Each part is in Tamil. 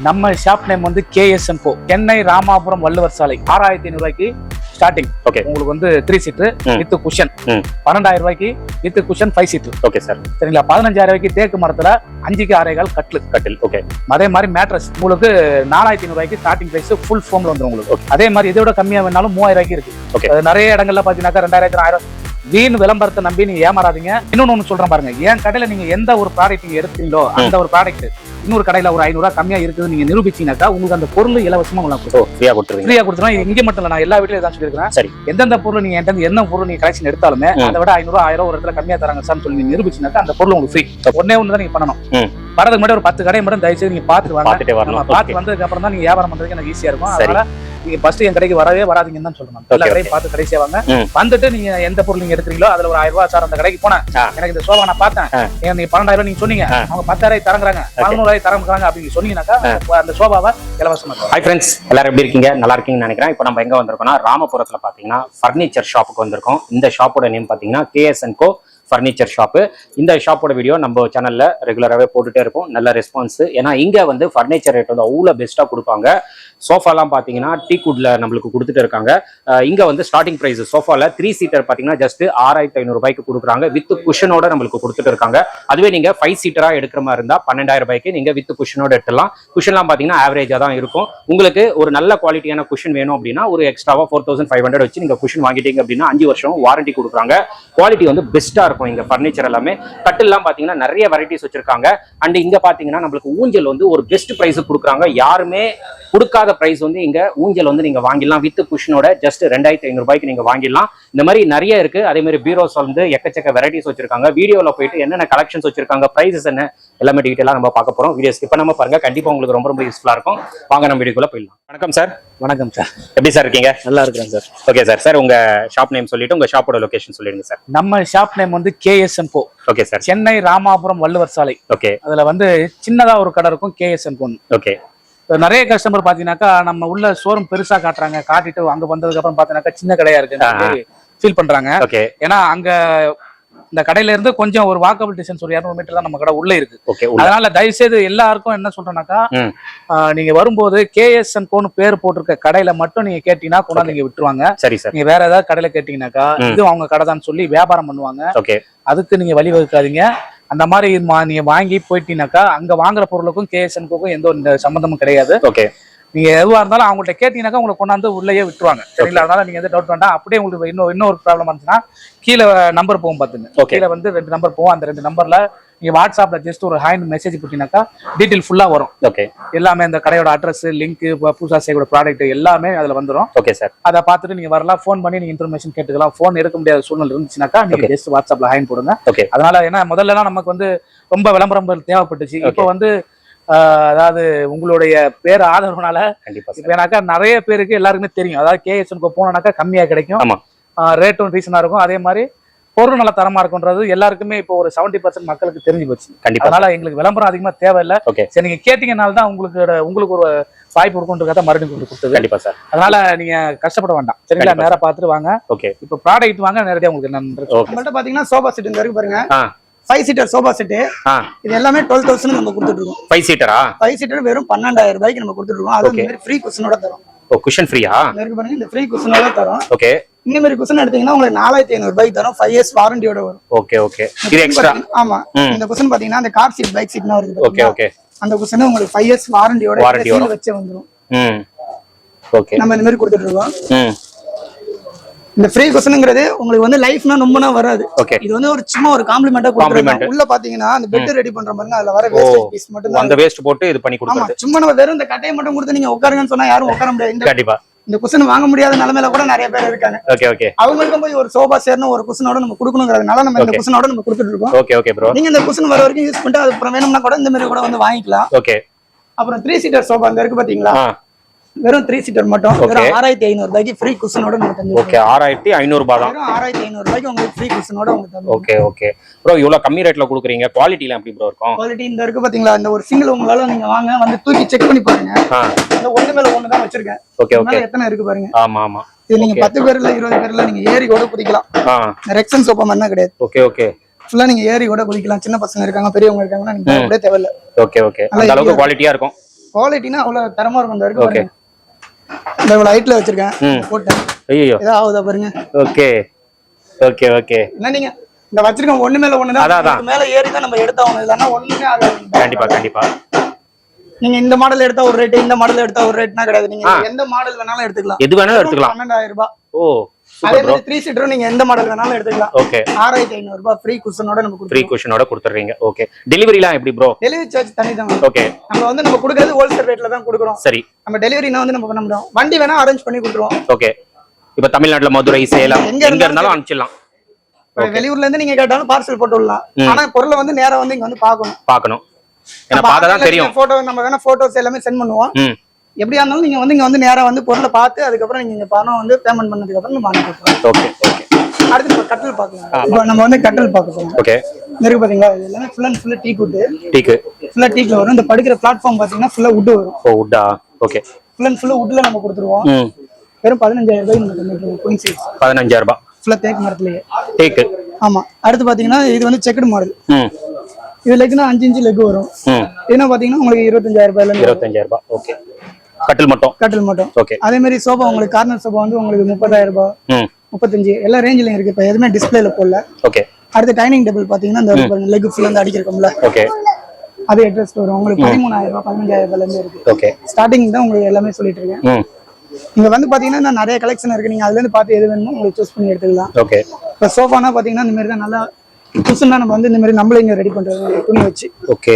நம்ம ஷாப் நேம் வந்து கேஎஸ்என் கோ சென்னை ராமாபுரம் வள்ளுவர் சாலை ஆறாயிரத்தி ஐநூறு ரூபாய்க்கு ஸ்டார்டிங் ஓகே உங்களுக்கு வந்து த்ரீ சீட்டர் ம். With cushion. பன்னெண்டாயிரம் ரூபாய்க்கு with cushion five seater okay sir சரிங்களா? பதினஞ்சாயிரம் ரூபாய்க்கு தேக்கு மரத்துல அஞ்சுக்கு ஆறேகால் கட்லு கட்டில். ஓகே அதே மாதிரி மேட்ரஸ் உங்களுக்கு நாலாயிரத்தி ஐநூறு ரூபாய்க்கு ஸ்டார்டிங் பிரைஸ் ஃபுல் ஃபோம்ல வந்துரும் உங்களுக்கு. அதே மாதிரி இதை விட கம்மியா வேணாலும் மூவாயிரம் ரூபாய்க்கு இருக்கு. அது நிறைய இடங்கள்ல பாத்தீங்கன்னாக்கா ரெண்டாயிரத்தி ஆயிரம் வீண் விளம்பரத்தை நம்பி நீங்க ஏமாறாதீங்க. இன்னொன்னு ஒண்ணு சொல்றேன் பாருங்க. என் கடையில நீங்க எந்த ஒரு ப்ராடக்ட் நீங்க எடுத்தீங்களோ அந்த ஒரு ப்ராடக்ட் இன்னொரு கடையில ஒரு ஐநூறு கம்மியா இருக்குது நீங்க நிரூபிச்சீங்கன்னாக்கா உங்களுக்கு அந்த பொருள் இலவசமா உங்களுக்கு ஃப்ரீயா கொடுத்துருவீங்க. ஃப்ரீயா கொடுத்துருவோம் இங்க மட்டும் இல்ல நான் எல்லா வீட்லயும் தான் சொல்லியிருக்கிறேன். சரி. எந்தெந்த பொருள் நீங்க இருந்து என்ன பொருள் நீங்க கலெக்ஷன் எடுத்தாலுமே. அதை விட ஐநூறு ஆயிரம் ஒரு இடத்துல கம்மியா தராங்க சார் சொல்லி நீங்க நிரூபிச்சீங்கன்னாக்கா அந்த பொருள் உங்களுக்கு ஃப்ரீ ஒன்னே ஒன்று தான் நீங்க பண்ணணும். வரதுக்கு முன்னாடி ஒரு பத்து கடையை மட்டும் தயவு செய்து நீங்க பார்த்துட்டு வாங்க. பார்த்துட்டே வந்ததுக்கு அப்புறம் தான் நீங்க வியாபாரம் பண்றதுக்கு எனக்கு ஈஸியா இருக்கும். அதனால நீங்க ஃபர்ஸ்ட் என் கடைக்கு வரவே வராதீங்கன்னு தான் சொல்லணும் எல்லா கடையும் பார்த்து கடைசியா வாங்க. வந்துட்டு நீங்க எந்த பொருள் நீங்க எடுக்கிறீங்களோ அதுல ஒரு ஆயிரம் ரூபாய் சார் அந்த கடைக்கு போனேன். எனக்கு இந்த சோபா நான் பார்த்தேன். நீங்க பன்னெண்டாயிரம் நீங்க சொன்னீங்க. அவங்க பத்தாயிரம் தரங்குறாங்க. பதினோராயிரம் தரங்குறாங்க அப்படின்னு சொன்னீங்கன்னாக்கா அந்த சோபாவை இலவசமா. ஹாய் ஃப்ரெண்ட்ஸ் எல்லாரும் எப்படி இருக்கீங்க? நல்லா இருக்கீங்கன்னு நினைக்கிறேன். இப்போ நம்ம எங்க வந்திருக்கோம்னா ராமபுரத்துல பாத்தீங்கன்னா ஃபர்னிச்சர் ஷாப்புக்கு வந்திருக்கோம். இந்த ஷாப்போட நேம் பாத்தீங்கன்னா கேஎஸ்என் கோ ஃபர்னிச்சர் ஷாப்பு இந்த ஷாப்போட வீடியோ நம்ம சேனலில் ரெகுலராகவே போட்டுட்டே இருக்கும் நல்ல ரெஸ்பான்ஸ் ஏன்னா இங்கே வந்து ஃபர்னிச்சர் ரேட் வந்து அவ்வளோ பெஸ்ட்டாக கொடுப்பாங்க. சோஃபாலாம் பார்த்தீங்கன்னா டீக்குட்ல நம்மளுக்கு கொடுத்துட்டு இருக்காங்க. இங்கே வந்து ஸ்டார்டிங் ப்ரைஸ் சோஃபாவில் த்ரீ சீட்டர் பார்த்தீங்கன்னா ஜஸ்ட் ஆறாயிரத்தி ஐநூறுபாய்க்கு கொடுக்குறாங்க. வித் குஷனோட நம்மளுக்கு கொடுத்துட்டு இருக்காங்க. அதுவே நீங்கள் ஃபைவ் சீட்டராக எடுக்கிற மாதிரி இருந்தால் பன்னெண்டாயிரம் ரூபாய்க்கு நீங்கள் வித் குஷனோட எடுத்துலாம் குஷன்லாம் பார்த்தீங்கன்னா ஆவரேஜாக தான் இருக்கும். உங்களுக்கு ஒரு நல்ல குவாலிட்டியான குஷன் வேணும் அப்படின்னா ஒரு எக்ஸ்ட்ராவாக ஃபோர் தௌசண்ட் ஃபைவ் ஹண்ட்ரட் வச்சு நீங்கள் குஷன் வாங்கிட்டீங்க அப்படின்னா அஞ்சு வருஷம் வாரண்டி கொடுக்குறாங்க. குவாலிட்டி வந்து பெஸ்ட்டாக இருக்கும். இங்க ஃபர்னிச்சர் எல்லாமே. கட்டில்லாம் பார்த்தீங்கன்னா நிறைய வெரைட்டிஸ் வச்சிருக்காங்க. அண்ட் இங்க பார்த்தீங்கன்னா நம்மளுக்கு ஊஞ்சல் வந்து ஒரு பெஸ்ட் ப்ரைஸ் கொடுக்குறாங்க. யாருமே கொடுக்காத ப்ரைஸ் வந்து இங்க ஊஞ்சல் வந்து நீங்க வாங்கிடலாம். வித் குஷனோட ஜஸ்ட் ரெண்டாயிரத்தி ஐநூறு ரூபாய்க்கு நீங்க வாங்கிடலாம். இந்த மாதிரி நிறைய இருக்கு. அதே மாதிரி பீரோஸ் வந்து எக்கச்சக்க வெரைட்டிஸ் வச்சிருக்காங்க. வீடியோல போயிட்டு என்னென்ன கலெக்ஷன்ஸ் வச்சிருக்காங்க ப்ரைஸஸ் என்ன எல்லாமே டீட்டெயிலாக நம்ம பார்க்க போறோம். வீடியோ ஸ்கிப் பண்ணாம பாருங்க. கண்டிப்பா உங்களுக்கு ரொம்ப ரொம்ப யூஸ்ஃபுல்லா இருக்கும். வாங்க நம்ம வீடியோக்குள்ள போயிடலாம். வணக்கம் சார். வணக்கம் சார். எப்படி சார் இருக்கீங்க? நல்லா இருக்கிறேன் சார். Okay sir. சார் உங்க ஷாப் நேம் சொல்லிட்டு உங்க ஷாப்போட லொகேஷன் சொல்லிடுங்க சார். நம்ம ஷாப் நேம் வந்து கேஎஸ்என் கோ ஓகே சார் சென்னை ராமாபுரம் வள்ளுவர் சாலை. ஓகே அதுல வந்து சின்னதா ஒரு கடை இருக்கும் கேஎஸ்என் கோன் ஓகே நிறைய கஸ்டமர் பாத்தீங்கன்னாக்கா நம்ம உள்ள ஷோரூம் பெருசா காட்டுறாங்க. காட்டிட்டு அங்க வந்ததுக்கு அப்புறம் பாத்தீங்கன்னாக்கா சின்ன கடையா இருக்கு ஃபீல் பண்றாங்க. ஓகே ஏன்னா அங்க இந்த கடையில இருந்து கொஞ்சம் ஒரு வாக்கபிள் டிஸ்டன்ஸ் ஒரு இரநூறு மீட்டர் தான் நம்ம கடை உள்ள இருக்கு. அதனால தயவு செய்து எல்லாருக்கும் என்ன சொல்றேன்னாக்கா நீங்க வரும்போது கேஎஸ்என் கோன்னு பேர் போட்டிருக்க கடையில மட்டும் நீங்க கேட்டீங்கன்னா கொண்டாந்து நீங்க விட்டுருவாங்க. சரி சார் நீங்க வேற ஏதாவது கடையில கேட்டீங்கன்னாக்கா. இது அவங்க கடை தான் சொல்லி வியாபாரம் பண்ணுவாங்க. ஓகே அதுக்கு நீங்க வழிவகுக்காதீங்க அந்த மாதிரி நீங்க வாங்கி போயிட்டீங்கன்னாக்கா அங்க வாங்குற பொருளுக்கும் கேஎஸ்என்க்கும் எந்த ஒரு சம்பந்தமும் கிடையாது. ஓகே நீங்க எதுவா இருந்தாலும் அவங்கள்ட்ட கேட்டீங்கன்னாக்கா உங்களை கொண்டாந்து உள்ளேயே விட்டுருவாங்க. சரிங்களா? அதனால நீங்க எந்த டவுட் வேண்டாம். அப்படியே உங்களுக்கு இன்னும் இன்னொரு ப்ராப்ளம் இருந்துச்சுன்னா கீழே நம்பர் போகும் பாத்துங்க Okay. கீழே வந்து ரெண்டு நம்பர் போகும். அந்த ரெண்டு நம்பர்ல நீங்க வாட்ஸ்அப்ல ஜஸ்ட் ஒரு ஹேண்ட் மெசேஜ் போட்டீங்கன்னாக்கா டீட்டெயில் ஃபுல்லா வரும். ஓகே எல்லாமே இந்த கடையோட அட்ரஸ் லிங்க் புதுசா செய்யக்கூடிய ப்ராடக்ட் எல்லாமே அதுல வந்துரும். ஓகே சார் அதை பார்த்துட்டு நீங்க வரலாம். ஃபோன் பண்ணி நீங்க இன்ஃபர்மேஷன் கேட்டுக்கலாம். ஃபோன் எடுக்க முடியாத சூழ்நிலை இருந்துச்சுனாக்கா நீங்க. ஜஸ்ட் வாட்ஸ்அப்ல ஹேண்ட் போடுங்க. ஓகே அதனால ஏன்னா முதல்ல எல்லாம் நமக்கு வந்து ரொம்ப விளம்பரம் தேவைப்பட்டுச்சு. இப்போ வந்து அதாவது உங்களுடைய பேர் ஆதரவுனால கண்டிப்பா ஏன்னாக்கா நிறைய பேருக்கு எல்லாருக்குமே தெரியும். அதாவது கேஎஸ்என்க்கு போனோம்னாக்கா கம்மியா கிடைக்கும். ஆமா. ரேட்டும் ரீசனா இருக்கும். அதே மாதிரி பொருள் நல்ல தரமா இருக்கும்ன்றது எல்லாருக்குமே இப்போ ஒரு செவன்டி பர்சன்ட் மக்களுக்கு தெரிஞ்சு போச்சு. கண்டிப்பா அதனால எங்களுக்கு விளம்பரம் அதிகமா தேவையில்லை. ஓகே சரி நீங்க கேட்டீங்கனால தான் உங்களுக்கு உங்களுக்கு ஒரு வாய்ப்பு இருக்குன்றத மறுபடியும் கொடுத்தது. கண்டிப்பா சார். அதனால நீங்க கஷ்டப்பட வேண்டாம். சரிங்களா? கண்டிப்பா. நேரா பார்த்துட்டு வாங்க. ஓகே இப்போ ப்ராடக்ட் வாங்க நேரடியாக உங்களுக்கு நம்மள்ட்ட பாத்தீங்கன்னா சோபா செட் இந்த இருக்கு பாருங்க. ஃபைவ் சீட்டர் சோபா செட்டு இது எல்லாமே டுவெல் தௌசண்ட் நம்ம கொடுத்துட்டு இருக்கோம் ஃபைவ் சீட்டரா ஃபைவ் சீட்டர் வெறும் பன்னெண்டாயிரம் ரூபாய்க்கு நம்ம கொடுத்துட்டு இருக்கோம் அது மாதிரி ஃப்ரீ குஷனோட தரோம். ஓ குஷன் ஃப்ரீயா இருக்கு பாருங்க இந்த ஃப்ரீ குஷனோட தரோம். ஓகே இந்த மாதிரி குஷன் எடுத்தீங்கன்னா உங்களுக்கு நாலாயிரத்தி ஐநூறு ரூபாய்க்கு தரோம். ஃபைவ் இயர்ஸ் வாரண்டியோட வரும். ஓகே ஓகே இது எக்ஸ்ட்ரா ஆமா. இந்த குஷன் பாத்தீங்கன்னா அந்த கார் சீட் பைக் சீட்னா வருது ஓகே? ஓகே அந்த குஷன் உங்களுக்கு ஃபைவ் இயர்ஸ் வாரண்டியோட வரும். வச்சே வந்துரும். ஓகே நம்ம இந்த மாதிரி கொடுத்துட்டு இருக்கோம் இந்த ஃப்ரீ குஷனுங்கிறது உங்களுக்கு வந்து லைஃப்னா ரொம்பனா வராது. ஓகே இது வந்து ஒரு சும்மா ஒரு காம்ப்ளிமெண்டா. கொடுத்துருக்கோம் உள்ள பாத்தீங்கன்னா அந்த பெட் ரெடி பண்ற பாருங்க அதுல வர வேஸ்டேஜ் பீஸ் மட்டும் அந்த வேஸ்ட் போட்டு இது பண்ணி ஆமா. கொடுக்குறது. சும்மா நம்ம வெறும் இந்த கட்டையை மட்டும் கொடுத்து நீங்க உட்காருங்கன்னு சொன்னா யாரும் உட்கார முடியாது. கண்டிப்பா. இந்த குஷன் வாங்க முடியாத நிலைமையில கூட நிறைய பேர் இருக்காங்க. ஓகே ஓகே அவங்களுக்கும் போய் ஒரு சோபா சேர்ந்து ஒரு குஷனோட நம்ம கொடுக்கணுங்கிறதுனால நம்ம இந்த. குஷனோட நம்ம கொடுத்துட்டு இருக்கோம். ஓகே ஓகே ப்ரோ நீங்க இந்த குஷன் வர வரைக்கும் யூஸ் பண்ணிட்டு அது அப்புறம் வேணும்னா கூட இந்த மாதிரி கூட வந்து வாங்கிக்கலாம். ஓகே அப்புறம் த்ரீ சீட்டர் சோபா அந்த இருக்கு பாத்தீங்களா? வெறும் த்ரீ சீட்டர் மட்டும். வெறும் ஆறாயிரத்தி ஐநூறு ரூபாய்க்கு ஃப்ரீ குஷனோட தந்துருக்கோம் ஓகே ஆறாயிரத்தி ஐநூறு ரூபாய் தான். ஆறாயிரத்தி ஐநூறு ரூபாய்க்கு உங்களுக்கு ஃப்ரீ குஷனோட உங்களுக்கு ஓகே ஓகே ப்ரோ இவ்வளவு கம்மி ரேட்ல கொடுக்குறீங்க. குவாலிட்டிலாம் எப்படி ப்ரோ இருக்கும்? குவாலிட்டி இந்த இருக்கு பாத்தீங்களா? இந்த ஒரு சிங்கிள் உங்களால நீங்க வாங்க வந்து தூக்கி செக் பண்ணி பாருங்க. ஆ. இந்த ஒண்ணு மேல ஒண்ணு தான் வச்சிருக்கேன். ஓகே ஓகே எத்தனை இருக்கு பாருங்க. ஆமா ஆமா. இது நீங்க. பத்து பேர்ல இருபது பேர்ல நீங்க ஏறி கூட குடிக்கலாம் ஆ. ரெக்ஸன் சோப்பா மாதிரி கிடையாது. ஓகே ஓகே ஃபுல்லா நீங்க ஏறி கூட குடிக்கலாம் சின்ன பசங்க இருக்காங்க பெரியவங்க இருக்காங்கன்னா நீங்க கூட தேவையில்ல. ஓகே ஓகே அந்த அளவுக்கு குவாலிட்டியா இருக்கும். குவாலிட்டினா அவ்வளவு தரமா இருக்கும் இந்த இருக்கு இவ்வளவு ஹைட்ல வச்சிருக்கேன். ம். போட்டேன். ஐயோ ஏதோ ஆகுதா பாருங்க. ஓகே. Okay okay. என்ன நீங்க? இந்த வச்சிருக்க ஒண்ணு மேல அதான். இதுக்கு மேல ஏறி தான் நம்ம எடுத்தாகணும் இல்லைன்னா ஒண்ணுமே ஆகாது. கண்டிப்பா கண்டிப்பா. நீங்க இந்த மாடல் எடுத்தா ஒரு ரேட் இந்த மாடல் எடுத்தா ஒரு ரேட்னா கிடையாது. நீங்க. எந்த மாடல் வேணாலும் எடுத்துக்கலாம். எது வேணாலும் எடுத்துக்கலாம். பன்னெண்டாயிரம் ரூபாய். ஓ. அதே மாதிரி த்ரீ சீட்டரும் நீங்க எந்த மாடல் வேணாலும் எடுத்துக்கலாம். ஓகே ஆறாயிரத்தி ஐநூறு ரூபாய் ஃப்ரீ குஷனோட நம்ம ஃப்ரீ குஷனோட கொடுத்துறீங்க. ஓகே டெலிவரிலாம் எப்படி ப்ரோ டெலிவரி சார்ஜ் தனி தான் ஓகே நம்ம வந்து நம்ம கொடுக்கறது ஹோல்சேல் ரேட்ல தான் கொடுக்குறோம். சரி. நம்ம டெலிவரினா வந்து நம்ம பண்ண முடியும். வண்டி வேணா அரேஞ்ச் பண்ணி கொடுத்துருவோம். ஓகே இப்ப தமிழ்நாட்டுல மதுரை சேலம் எங்க இருந்தாலும் அனுப்பிச்சிடலாம். வெளியூர்ல இருந்து நீங்க கேட்டாலும் பார்சல் போட்டு விடலாம். ஆனா பொருளை வந்து நேரா வந்து இங்க வந்து பார்க்கணும். பார்க்கணும். ஏன்னா பார்த்தா தான் தெரியும். போட்டோ நம்ம வேணா போட்டோஸ் எல்லாமே சென்ட் பண்ணுவோம். எப்படியா இருந்தாலும் நீங்க வந்து இங்க வந்து நேரா வந்து பொருளை பார்த்து அதுக்கப்புறம் நீங்க இங்க பணம் வந்து பேமெண்ட் பண்ணதுக்கு அப்புறம் நம்ம அனுப்பி கொடுத்துருவோம் ஓகே ஓகே அடுத்து நம்ம கட்டில் பார்க்கலாம். இப்போ நம்ம வந்து கட்டில் பார்க்க ஓகே இருக்கு பாத்தீங்களா? இது எல்லாமே ஃபுல் அண்ட் ஃபுல்லா டீ குட்டு டீக்கு ஃபுல்லா டீக்ல வரும். இந்த படுக்கிற பிளாட்ஃபார்ம் பாத்தீங்கன்னா ஃபுல்லா உட் வரும். ஓ உட்டா ஓகே ஃபுல் அண்ட் ஃபுல்லா உட்ல நம்ம கொடுத்துருவோம். வெறும் பதினஞ்சாயிரம் ரூபாய் நம்ம பண்ணிருக்கோம் குயின் சைஸ் பதினஞ்சாயிரம் ரூபாய். ஃபுல்லா தேக்கு மரத்துலயே. டீக்கு ஆமா. அடுத்து பாத்தீங்கன்னா இது வந்து செக்குடு மாடல் இது லெக்னா அஞ்சு இன்ச்சு லெக் வரும். இதுனா பாத்தீங்கன்னா உங்களுக்கு இருபத்தஞ்சாயிரம் ரூபாயில இருபத்தஞ்சாயிரம் ரூபாய். ஓகே கட்டில் மட்டும்? கட்டில் மட்டும். ஓகே அதே மாதிரி சோஃபா உங்களுக்கு கார்னர் சோஃபா வந்து உங்களுக்கு முப்பதாயிரம் ரூபாய் முப்பத்தஞ்சு எல்லா ரேஞ்சிலும் இருக்கு. இப்போ எதுவுமே டிஸ்பிளேல போடல. ஓகே அடுத்து டைனிங் டேபிள் பாத்தீங்கன்னா இந்த லெக் ஃபுல்லா வந்து அடிக்கிறோம்ல ஓகே அது அட்ரஸ் வரும். உங்களுக்கு பதிமூணாயிரம் ரூபாய் பதினஞ்சாயிரம் ரூபாயில இருந்து இருக்கு. ஓகே ஸ்டார்டிங் தான் உங்களுக்கு எல்லாமே சொல்லிட்டு இருக்கேன். இங்க வந்து பாத்தீங்கன்னா நிறைய கலெக்ஷன் இருக்கு. நீங்க அதுல இருந்து பார்த்து எது வேணுமோ உங்களுக்கு சூஸ் பண்ணி எடுத்துக்கலாம். ஓகே இப்போ சோஃபானா பாத்தீங்கன்னா இந்த மாதிரி தான் நல்லா புதுசுனா நம்ம வந்து இந்த மாதிரி நம்மளே இங்க ரெடி பண்றது துணி வச்சு. ஓகே